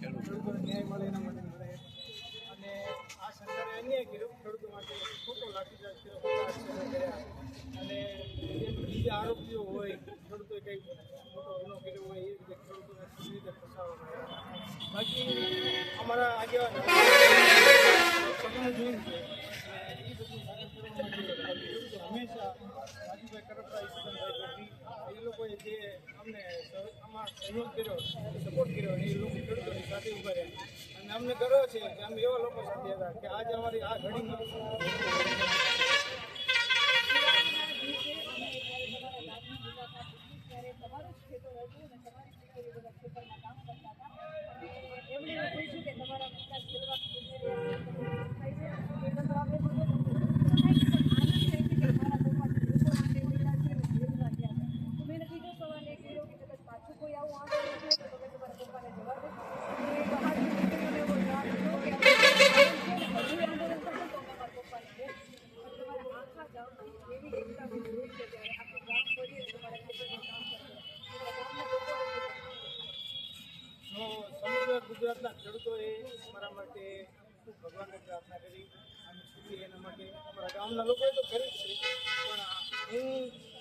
ખેડૂતોના ન્યાય મળે એના માટે મળે અને આ સરકારે અન્યાય કર્યો ખેડૂતો માટે ખોટો લાઠીચાર્જ કર્યો અને બીજા આરોપીઓ હોય ખેડૂતોએ કંઈ મોટો હોય એ રીતે ખેડૂતોને રીતે ફસાવવામાં આવ્યા બાકી અમારા આગેવાન એ લોકોએ જે અમને આમાં સહયોગ કર્યો સપોર્ટ કર્યો એ લોકો ખેડૂતોની સાથે રહ્યા. અને અમને ગર્વ છે કે અમે એવા લોકો સાથે હતા કે આજે અમારી આ ઘડીમાં ત્યારે તમારું જ ખેતર હતું અને તમારી દીકરીઓ બધા ખેતરમાં કામ કરતા હતા અને એમણે એવું પૂછ્યું કે તમારા વિકાસ ખેતરમાં થાય છે એ તો આપણે બધું થાય છે પણ આનંદ થાય છે કે મારા પપ્પા લોકો માટે ઉડ્યા છે અને જેલમાં ગયા છે તો મેં નથી જો સવાલ એ કર્યો કે કદાચ પાછું કોઈ આવું આંદોલન થાય તો તમે તમારા પપ્પાને જવા દો અને તમારી દીકરીઓને એવો જવાબ દીધો કે અમે હજુ આંદોલન કરશો તો અમે અમારા પપ્પાને કહીશું. અને તમારા આખા ગામમાં એવી એકતા હું જોઈ છે ત્યારે આખું ગામ ફરીએ તમારા ખેતરમાં કામ કરશે તમારા ગામના લોકોને તો સમગ્ર ગુજરાતના ખેડૂતોએ અમારા માટે ખૂબ ભગવાનને પ્રાર્થના કરી અને સુધી એના માટે અમારા ગામના લોકોએ તો કરી છે, પણ હું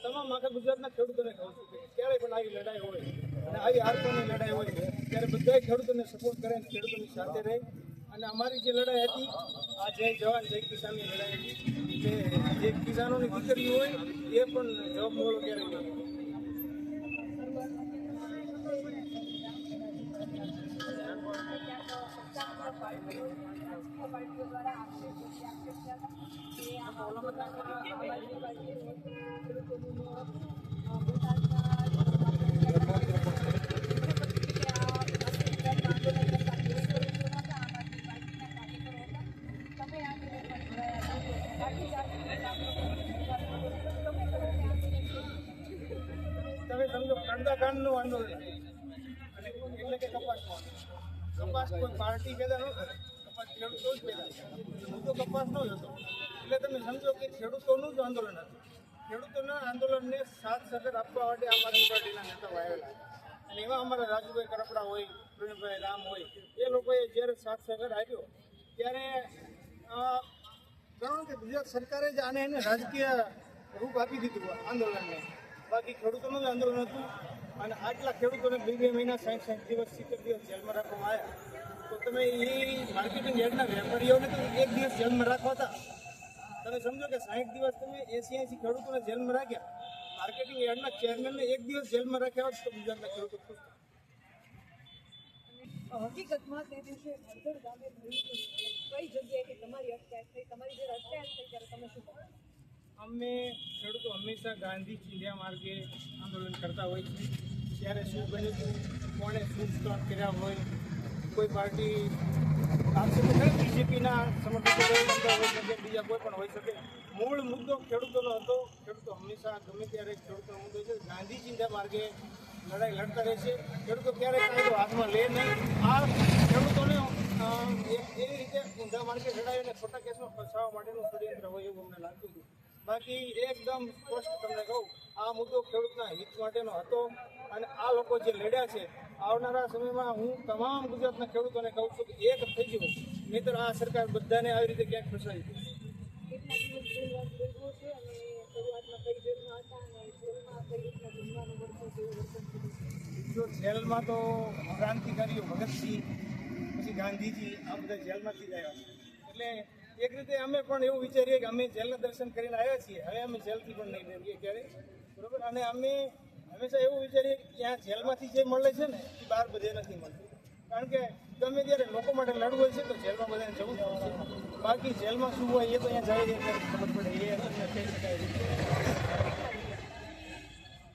તમામ આખા ગુજરાતના ખેડૂતોને કહું છું કે ક્યારેય પણ આવી લડાઈ હોય અને આવી આર્થોની લડાઈ હોય, ત્યારે બધાય ખેડૂતોને સપોર્ટ કરે અને ખેડૂતોની સાથે રહે. અને અમારી જે લડાઈ હતી, આ જય જવાન, જય કિસાનની લડાઈ હતી જે જે કિસાનોની દીકરી હોય, એ પણ જવાબ મળો ક્યારેય નહીં તમે સમજો કાંડાકાંડનું આંદોલન અને એટલે કે કપાસનું કપાસ કોઈ પાર્ટી પેદા ન કરે કપાસ ખેડૂતો જ હું તો કપાસ નો જ હતો એટલે તમે સમજો કે ખેડૂતોનું જ આંદોલન હતું. ખેડૂતોના આંદોલનને સાથ સગર આપવા માટે આમ આદમી પાર્ટીના નેતાઓ આવેલા અને એવા અમારા રાજુભાઈ કરપડા હોય, પ્રવીણભાઈ રામ હોય, એ લોકોએ જ્યારે સાથ સગર આપ્યો, ત્યારે ગણો કે ગુજરાત સરકારે જ આને એને રાજકીય રૂપ આપી દીધું આંદોલનને. બાકી ખેડૂતોનું જ આંદોલન હતું. અને આટલા ખેડૂતોને બે બે મહિના સાઠ સાઠ દિવસ સિત્તેર દિવસ જેલમાં રાખવામાં આવ્યા તો તમે એ માર્કેટિંગ યાર્ડના વેપારીઓને તો એક દિવસ જેલમાં રાખવા હતા તમે સમજો કે સાઠ દિવસ તમે એસી એસી ખેડૂતોને જેલમાં રાખ્યા માર્કેટિંગ યાર્ડના ચેરમેનને એક દિવસ જેલમાં રાખ્યા હોત તો ગુજરાતના ખેડૂતો ખુશ હકીકતમાં તે દિવસે ગામે કઈ જગ્યાએથી તમારી અટકાયત થઈ તમારી જે અટકાયત થઈ ત્યારે તમે શું અમે ખેડૂતો હંમેશા ગાંધી ચિંધ્યા માર્ગે આંદોલન કરતા હોય છે. ત્યારે શું બન્યું હતું? કોણે શું સ્ટોન કર્યા હોય? કોઈ પાર્ટી આક્ષેપો બીજેપીના સમર્થકો બીજા કોઈ પણ હોઈ શકે. મૂળ મુદ્દો ખેડૂતોનો હતો. ખેડૂતો હંમેશા ગમે ત્યારે ખેડૂતોનો મુદ્દો છે. ગાંધી ચિંધ્યા માર્ગે લડાઈ લડતા રહેશે ખેડૂતો ક્યારેય કાયદો હાથમાં લે નહીં. આ ખેડૂતોને એવી રીતે ઊંધા માર્ગે લડાવીને ખોટા કેસમાં ફસાવવા માટેનું ષડયંત્ર હોય એવું અમને લાગતું હતું. બાકી એકદમ સ્પષ્ટ તમને કહું, આ મુદ્દો ખેડૂતના હિત માટેનો હતો અને આ લોકો જે લડ્યા છે, આવનારા સમયમાં હું તમામ ગુજરાતના ખેડૂતોને કહું છું કે એક થઈ જવું નહીતર આ સરકાર બધાને આવી રીતે ક્યાંક ફસાવી જો જેલમાં તો ક્રાંતિકારીઓ ભગતસિંહ, પછી ગાંધીજી, આ બધા જેલમાંથી જ આવ્યા એટલે એક રીતે અમે પણ એવું વિચારીએ કે અમે જેલના દર્શન કરીને આવ્યા છીએ. હવે અમે જેલથી પણ નહીં ડરીએ ક્યારે બરોબર? અને અમે હંમેશા એવું વિચારીએ કે ત્યાં જેલમાંથી જે મળે છે ને, એ બહાર બધે નથી મળતું. કારણ કે ગમે ત્યારે લોકો માટે લડવું હોય છે તો જેલમાં બધાને જવું પડશે બાકી જેલમાં શું હોય એ તો અહીંયા જાય ખબર પડે. એ કહી શકાય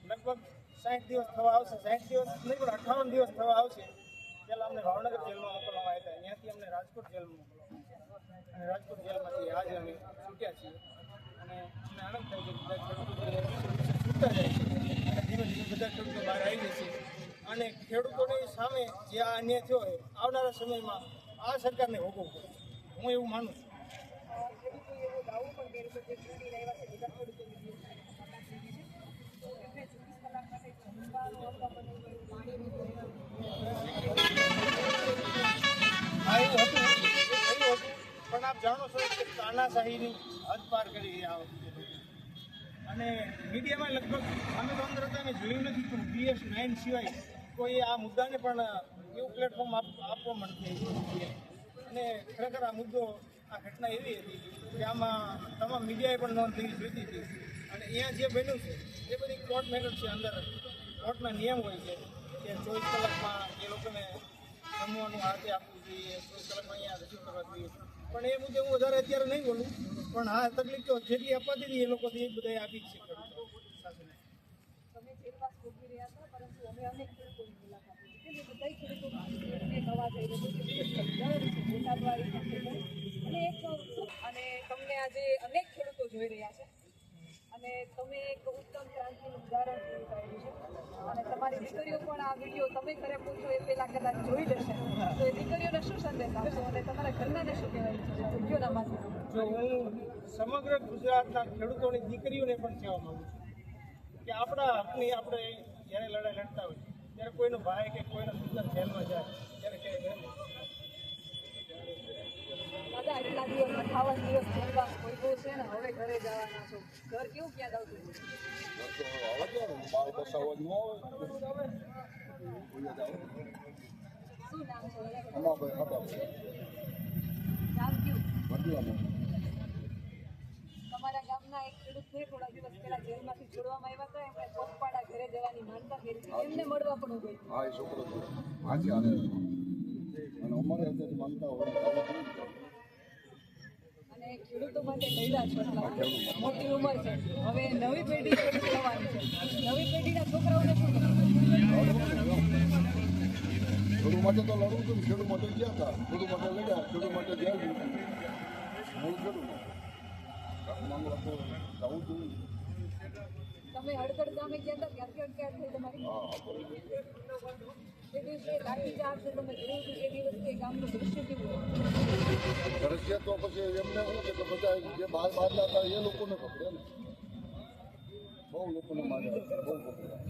લગભગ સાઠ દિવસ થવા આવશે. સાઠ દિવસ નહીં, પણ અઠાવન દિવસ થવા આવશે. પહેલાં અમને ભાવનગર જેલમાં મોકલવામાં આવ્યા હતા. અહીંયાથી અમને રાજકોટ જેલમાં મોકલવામાં રાજકોટ જેલમાંથી આજે અમે છૂટ્યા છીએ. અને અમને આનંદ થાય છે બધા ખેડૂતો છૂટતા જાય છે. અને ધીમે ધીમે બધા ખેડૂતો બહાર આવી જશે અને ખેડૂતોની સામે જે આ અન્યાય થયો હોય, આવનારા સમયમાં આ સરકારને ભોગવવું પડે. હું એવું માનું છું. પાણી પણ વિરુદ્ધ. જાણો છો કે તાનાશાહીની હદ પાર કરી આ વખતે અને મીડિયામાં લગભગ અમે તો અંદર હતા જોયું નથી, પણ બીએસ નાઇન સિવાય કોઈ આ મુદ્દાને પણ એવું પ્લેટફોર્મ આપવા માંડતું અને ખરેખર આ મુદ્દો, આ ઘટના એવી હતી કે આમાં તમામ મીડિયાએ પણ નોંધ લેવી જોઈતી હતી. અને અહીંયા જે બન્યું છે, એ બધી કોર્ટ મેટર છે અંદર. કોર્ટના નિયમ હોય છે કે ચોવીસ કલાકમાં એ લોકોને જમવાનું હાથે આપવું જોઈએ, ચોવીસ કલાકમાં અહીંયા રજૂ કરવા જોઈએ. પણ એ મુદ્દે હું વધારે અત્યારે નહીં બોલું. પણ હા, તકલીફ તો જેટલી અપાતી હતી એ લોકોથી એ બધા આપી છે. અને તમને આજે અનેક ખેડૂતો જોઈ રહ્યા છે. અને તમે એક ઉત્તમ ક્રાંતિનું ઉદાહરણ પૂરું પાડ્યું છે. અને તમારી દીકરીઓ પણ આ વીડિયો તમે ઘરે પૂછો એ પહેલાં કદાચ જોઈ લેશે. તો એ દીકરીઓને શું સંદેશ આપશો અને તમારા ઘરનાને શું કહેવાય છે? માધ્યમથી જો હું સમગ્ર ગુજરાતના ખેડૂતોની દીકરીઓને પણ કહેવા માગું છું કે આપણા હકની આપણે જ્યારે લડાઈ લડતા હોય, ત્યારે કોઈનો ભાઈ કે કોઈનો સુંદર જેલમાં જાય, ત્યારે ક્યાંય એટલા દિવસ અઠાવન દિવસ ને, હવે ઘરે જવાના છો. ઘર કેવું? શું નામ છે કયું? તમારા ગામના એક ખેડૂતને થોડા દિવસ પહેલા જેલમાંથી છોડવામાં આવ્યા હતા. એમણે પગપાળા ઘરે જવાની માનતા કરી એમને મળવા પણ અમારે અત્યારે માનતા હોય ખેડૂતો માટે લડ્યા છો મોટી. ઉંમર છે. હવે નવી પેઢી થવાની છે. નવી પેઢીના છોકરાઓને? ખેડૂત માટે તો લડવું હતું ખેડૂત માટે ગયા હતા. ખેડૂત માટે લડ્યા. ખેડૂત માટે ગયા હું ખેડૂત જવું જોઈએ. તમે અડધડ ગામે ગયા હતા ક્યાંક ક્યાંક થઈ તમારી એ દિવસે લાઠીચાર્જ તમે જોયું હતું એ દિવસે ગામનું દૃશ્ય કેવું? તો પછી એમને શું કે કે બધા જે બહાર બહારના હતા એ લોકોને પકડે ને બહુ લોકોને માર્યા બહુ પકડ્યા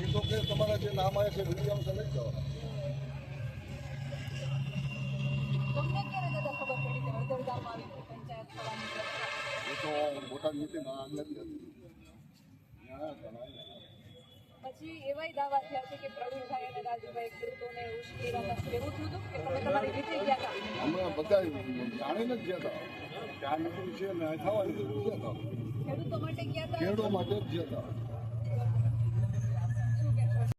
એ તો કે તમારા જે નામ આવે છે વીડિયો લઈ જવાના? એ તો હતી પછી એવાય દાવા થયા છે કે પ્રવીણભાઈ અને રાજુભાઈ ખેડૂતોને ઉશ્કેરવામાં છે. એવું થયું હતું કે તમે તમારી રીતે ગયા હતા? અમે બધા જાણીને જ ગયા હતા. ત્યાં નીકળી છે ને થવાની ગયા હતા. ખેડૂતો માટે ગયા હતા? ખેડૂ માટે જ ગયા હતા.